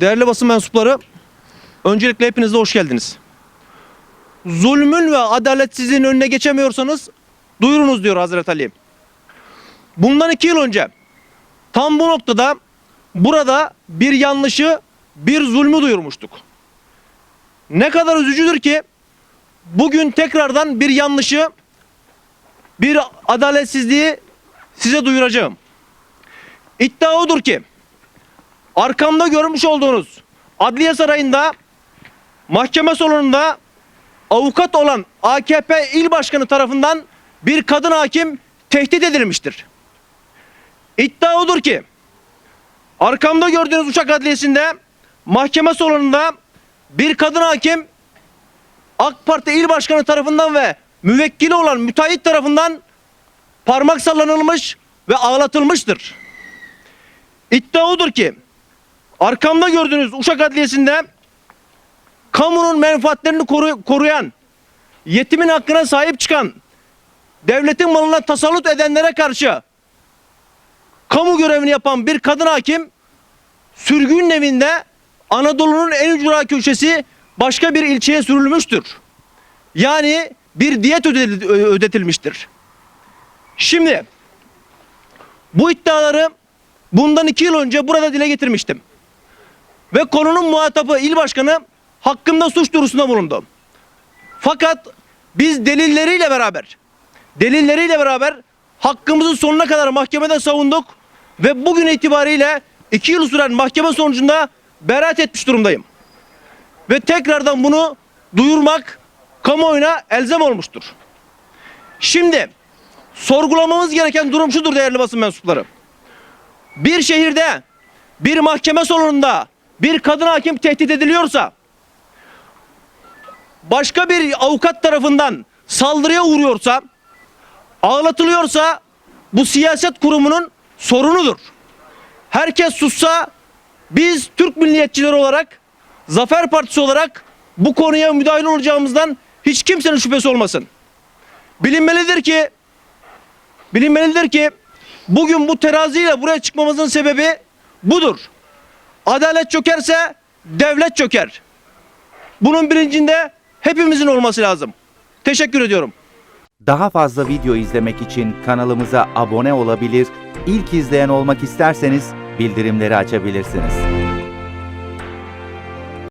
Değerli basın mensupları, öncelikle hepiniz de hoş geldiniz. Zulmün ve adaletsizliğin önüne geçemiyorsanız duyurunuz diyor Hazreti Ali. Bundan iki yıl önce tam bu noktada burada bir yanlışı, bir zulmü duyurmuştuk. Ne kadar üzücüdür ki bugün tekrardan bir yanlışı, bir adaletsizliği size duyuracağım. İddia odur ki arkamda görmüş olduğunuz Adliye Sarayı'nda mahkeme salonunda avukat olan AKP il başkanı tarafından bir kadın hakim tehdit edilmiştir. İddia odur ki arkamda gördüğünüz uçak adliyesinde mahkeme salonunda bir kadın hakim AK Parti il başkanı tarafından ve müvekkili olan müteahhit tarafından parmak sallanılmış ve ağlatılmıştır. İddia odur ki arkamda gördüğünüz Uşak Adliyesi'nde kamunun menfaatlerini koru- koruyan, yetimin hakkına sahip çıkan, devletin malına tasallut edenlere karşı kamu görevini yapan bir kadın hakim sürgün evinde Anadolu'nun en ücra köşesi başka bir ilçeye sürülmüştür. Yani bir diyet ödetilmiştir. Şimdi bu iddiaları bundan iki yıl önce burada dile getirmiştim. Ve konunun muhatabı il başkanı hakkında suç duyurusunda bulundu. Fakat biz delilleriyle beraber delilleriyle beraber hakkımızı sonuna kadar mahkemede savunduk ve bugün itibariyle iki yıl süren mahkeme sonucunda beraat etmiş durumdayım. Ve tekrardan bunu duyurmak kamuoyuna elzem olmuştur. Şimdi sorgulamamız gereken durum şudur değerli basın mensupları. Bir şehirde bir mahkeme salonunda bir kadın hakim tehdit ediliyorsa başka bir avukat tarafından saldırıya uğruyorsa ağlatılıyorsa bu siyaset kurumunun sorunudur. Herkes sussa biz Türk milliyetçileri olarak Zafer Partisi olarak bu konuya müdahale olacağımızdan hiç kimsenin şüphesi olmasın. Bilinmelidir ki bilinmelidir ki bugün bu teraziyle buraya çıkmamızın sebebi budur. Adalet çökerse devlet çöker. Bunun bilincinde hepimizin olması lazım. Teşekkür ediyorum. Daha fazla video izlemek için kanalımıza abone olabilir, ilk izleyen olmak isterseniz bildirimleri açabilirsiniz.